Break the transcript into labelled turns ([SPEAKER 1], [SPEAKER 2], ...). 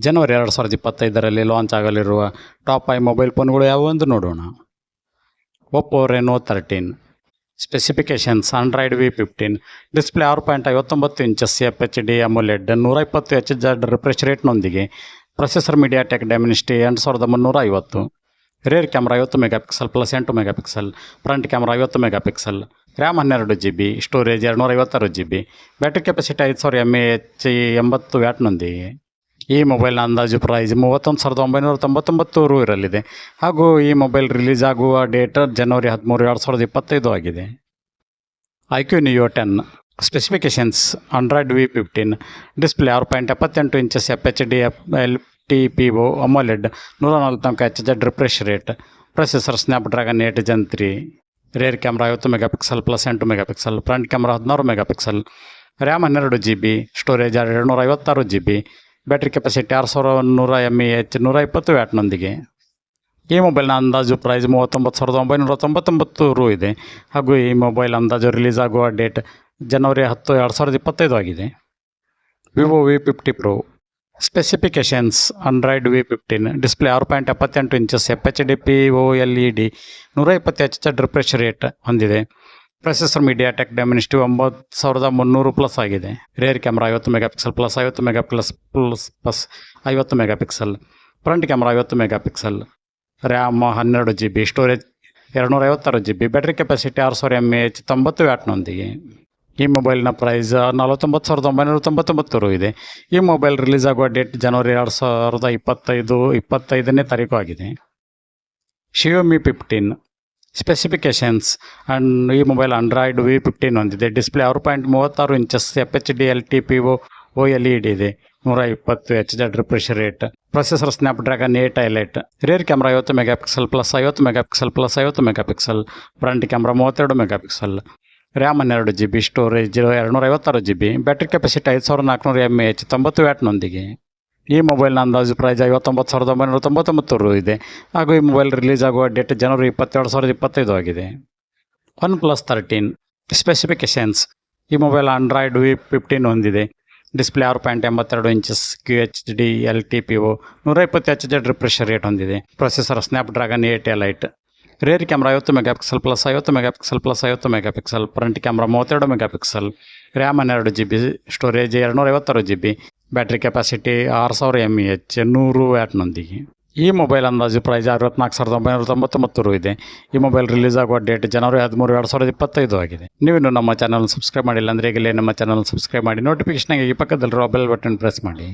[SPEAKER 1] ಜನವರಿ ಎರಡು ಸಾವಿರದ ಇಪ್ಪತ್ತೈದರಲ್ಲಿ ಲಾಂಚ್ ಆಗಲಿರುವ ಟಾಪ್ ಐ ಮೊಬೈಲ್ ಫೋನ್ಗಳು ಯಾವುವು ಎಂದು ನೋಡೋಣ. Oppo Reno thirteen specifications Android V fifteen display ಆರು ಪಾಯಿಂಟ್ ಐವತ್ತೊಂಬತ್ತು inches F H D AMOLED ನೂರ ಇಪ್ಪತ್ತು ಎಚ್ ಜಡ್ ರಿಫ್ರೆಶ್ ರೇಟ್ನೊಂದಿಗೆ ಪ್ರೊಸೆಸರ್ ಮೀಡಿಯಾ ಟೆಕ್ ಡೈಮಿನಿಸ್ಟಿ ಎಂಟು ಸಾವಿರದ ಮುನ್ನೂರ ಐವತ್ತು ರೇರ್ ಕ್ಯಾಮ್ರಾ ಐವತ್ತು ಮೆಗಾ ಪಿಕ್ಸಲ್ ಪ್ಲಸ್ ಎಂಟು ಮೆಗಾ ಪಿಕ್ಸಲ್ ಫ್ರಂಟ್ ಕ್ಯಾಮ್ರಾ ಐವತ್ತು ಮೆಗಾ ಪಿಕ್ಸಲ್ ರ್ಯಾಮ್ ಹನ್ನೆರಡು ಜಿ ಬಿ ಸ್ಟೋರೇಜ್ ಎರಡುನೂರ ಐವತ್ತಾರು ಜಿ ಬಿ ಬ್ಯಾಟ್ರಿ ಕೆಪಾಸಿಟಿ ಐದು ಸಾವಿರ ಎಂ ಎ ಎಚ್ ಎಂಬತ್ತು ವ್ಯಾಟ್ನೊಂದಿಗೆ ಈ ಮೊಬೈಲ್ನ ಅಂದಾಜು ಪ್ರೈಸ್ ಮೂವತ್ತೊಂದು ಸಾವಿರದ ಒಂಬೈನೂರ ತೊಂಬತ್ತೊಂಬತ್ತು ರು ಇರಲಿದೆ. ಹಾಗೂ ಈ ಮೊಬೈಲ್ ರಿಲೀಸ್ ಆಗುವ ಡೇಟ್ ಜನವರಿ ಹದಿಮೂರು ಎರಡು ಸಾವಿರದ ಇಪ್ಪತ್ತೈದು ಆಗಿದೆ. IQOO Neo ten specifications Android V fifteen display ಆರು ಪಾಯಿಂಟ್ ಎಪ್ಪತ್ತೆಂಟು inches F H D F L T P O AMOLED ನೂರ ನಲ್ವತ್ನಾಲ್ಕು H Z refresh rate processor Snapdragon eight gen three rear camera ಐವತ್ತು ಮೆಗಾ ಪಿಕ್ಸಲ್ ಪ್ಲಸ್ ಎಂಟು megapixel front camera ಹದಿನಾರು megapixel RAM ಹನ್ನೆರಡು G B storage ಎರಡುನೂರ ಐವತ್ತಾರು G B battery capacity ಆರು ಸಾವಿರ ನೂರ ಎಂ ಇ ಎಚ್ ನೂರ ಇಪ್ಪತ್ತು ವ್ಯಾಟ್ನೊಂದಿಗೆ ಈ ಮೊಬೈಲ್ನ ಅಂದಾಜು ಪ್ರೈಸ್ ಮೂವತ್ತೊಂಬತ್ತು ಸಾವಿರದ ಒಂಬೈನೂರ ತೊಂಬತ್ತೊಂಬತ್ತು ರು ಇದೆ. ಹಾಗೂ ಈ ಮೊಬೈಲ್ ಅಂದಾಜು ರಿಲೀಸ್ ಆಗುವ ಡೇಟ್ ಜನವರಿ ಹತ್ತು ಎರಡು ಸಾವಿರದ ಇಪ್ಪತ್ತೈದು ಆಗಿದೆ. Vivo V fifty Pro specifications Android V fifteen display ಆರು ಪಾಯಿಂಟ್ ಎಪ್ಪತ್ತೆಂಟು inches F H D P O L E D ನೂರ ಇಪ್ಪತ್ತು ಎಚ್ ರಿಫ್ರೆಶ್ ರೇಟ್ ಹೊಂದಿದೆ. ಪ್ರೊಸೆಸರ್ ಮೀಡಿಯಾ ಟೆಕ್ ಡೆಮಿನಿಸ್ಟಿ ಒಂಬತ್ತು ಸಾವಿರದ ಮುನ್ನೂರು ಪ್ಲಸ್ ಆಗಿದೆ. ರೇರ್ ಕ್ಯಾಮ್ರಾ ಐವತ್ತು ಮೆಗಾ ಪಿಕ್ಸಲ್ ಪ್ಲಸ್, ಐವತ್ತು ಮೆಗಾ ಪ್ಲಸ್ ಪ್ಲಸ್ ಪ್ಲಸ್ ಐವತ್ತು ಮೆಗಾ ಪಿಕ್ಸಲ್ ಫ್ರಂಟ್ ಕ್ಯಾಮ್ರಾ ಐವತ್ತು ಮೆಗಾ ಪಿಕ್ಸಲ್ ರ್ಯಾಮ್ ಹನ್ನೆರಡು ಜಿ ಬಿ ಸ್ಟೋರೇಜ್ ಎರಡುನೂರ ಐವತ್ತಾರು ಜಿ ಬಿ ಬ್ಯಾಟ್ರಿ ಕೆಪಾಸಿಟಿ ಆರು ಸಾವಿರ ಎಂ ಎಚ್, ತೊಂಬತ್ತು ವ್ಯಾಟ್ನೊಂದಿಗೆ ಈ ಮೊಬೈಲ್ನ ಪ್ರೈಸ್ ನಲವತ್ತೊಂಬತ್ತು ಸಾವಿರದ ಒಂಬೈನೂರ ತೊಂಬತ್ತೊಂಬತ್ತು ರು ಇದೆ. ಈ ಮೊಬೈಲ್ ರಿಲೀಸ್ ಆಗುವ ಡೇಟ್ ಜನವರಿ ಎರಡು ಸಾವಿರದ ಇಪ್ಪತ್ತೈದು, ಇಪ್ಪತ್ತೈದನೇ ತಾರೀಕು ಆಗಿದೆ. ಶಿಯೋಮಿ ಫಿಫ್ಟೀನ್ ಸ್ಪೆಸಿಫಿಕೇಷನ್ಸ್ ಆ್ಯಂಡ್ ಈ ಮೊಬೈಲ್ ಆಂಡ್ರಾಯ್ಡ್ ವಿ ಫಿಫ್ಟೀನ್ ಹೊಂದಿದೆ ಡಿಸ್ಪ್ಲೇ ಆರು ಪಾಯಿಂಟ್ ಮೂವತ್ತಾರು inches F H D L T P O O L E D ಇದೆ. ನೂರ ಇಪ್ಪತ್ತು H Z refresh rate processor Snapdragon eight elite rear camera ಐವತ್ತು megapixel plus ಐವತ್ತು megapixel plus ಐವತ್ತು megapixel front camera ಮೂವತ್ತೆರಡು megapixel RAM ಹನ್ನೆರಡು G B storage ಎರಡುನೂರ ಐವತ್ತಾರು ಜಿ ಬಿ ಬ್ಯಾಟ್ರಿ ಕೆಪಾಸಿಟಿ ಐದು ಸಾವಿರದ ನಾಲ್ಕುನೂರ ಎಂ ಎಚ್ ತೊಂಬತ್ತು ವ್ಯಾಟ್ನೊಂದಿಗೆ ಈ ಮೊಬೈಲ್ನ ಅಂದಾಜು ಪ್ರೈಸ್ ಐವತ್ತೊಂಬತ್ತು ಸಾವಿರದ ಒಂಬೈನೂರ ತೊಂಬತ್ತೊಂಬತ್ತು ರೂ ಇದೆ. ಹಾಗೂ ಈ ಮೊಬೈಲ್ ರಿಲೀಸ್ ಆಗುವ ಡೇಟ್ ಜನವರಿ ಇಪ್ಪತ್ತೆರಡು ಸಾವಿರದ ಇಪ್ಪತ್ತೈದು ಆಗಿದೆ. ಒನ್ ಪ್ಲಸ್ ತರ್ಟೀನ್ ಸ್ಪೆಸಿಫಿಕೇಷನ್ಸ್ ಈ ಮೊಬೈಲ್ ಆಂಡ್ರಾಯ್ಡ್ ವಿ ಫಿಫ್ಟೀನ್ ಹೊಂದಿದೆ. ಡಿಸ್ಪ್ಲೇ ಆರು ಪಾಯಿಂಟ್ ಎಂಬತ್ತೆರಡು inches Q H D L T P O ನೂರ ಇಪ್ಪತ್ತು ಎಚ್ ಜಡ್ ರಿಫ್ರೆಶ್ ರೇಟ್ ಹೊಂದಿದೆ. Processor Snapdragon eight elite rear camera ಐವತ್ತು ಮೆಗಾ ಪಿಕ್ಸಲ್ ಪ್ಲಸ್ ಐವತ್ತು megapixel plus ಐವತ್ತು ಮೆಗಾ ಪಿಕ್ಸಲ್ ಫ್ರಂಟ್ ಕ್ಯಾಮ್ರಾ ಮೂವತ್ತೆರಡು ಮೆಗಾ ಪಿಕ್ಸಲ್ ರ್ಯಾಮ್ ಹನ್ನೆರಡು G B storage ಎರಡುನೂರ ಐವತ್ತಾರು ಜಿ ಬಿ ಬ್ಯಾಟ್ರಿ ಕೆಪಾಸಿಟಿ ಆರು ಸಾವಿರ ಎಂ ಇ ಎಚ್ ನೂರು ವ್ಯಾಟ್ನೊಂದಿಗೆ ಈ ಮೊಬೈಲ್ ಅಂದಾಜು ಪ್ರೈಸ್ ಅರವತ್ನಾಲ್ಕು ಸಾವಿರದ ಒಂಬೈನೂರ ತೊಂಬತ್ತೊಂಬತ್ತು ರು ಇದೆ. ಈ ಮೊಬೈಲ್ ರಿಲೀಸ್ ಆಗುವ ಡೇಟ್ ಜನವರಿ ಹದಿಮೂರು ಎರಡು ಸಾವಿರದ ಇಪ್ಪತ್ತೈದು ಆಗಿದೆ. ನೀವಿನ್ನು ನಮ್ಮ ಚಾನಲ್ ಸಬ್ಸ್ಕ್ರೈಬ್ ಮಾಡಿಲ್ಲ ಅಂದರೆ ಈಗಲೇ ನಮ್ಮ ಚಾನಲ್ ಸಬ್ಸ್ಕ್ರೈಬ್ ಮಾಡಿ. ನೋಟಿಫಿಕೇಷನ್ಗಾಗಿ ಪಕ್ಕದಲ್ಲಿರುವ ಬೆಲ್ ಬಟನ್ ಪ್ರೆಸ್ ಮಾಡಿ.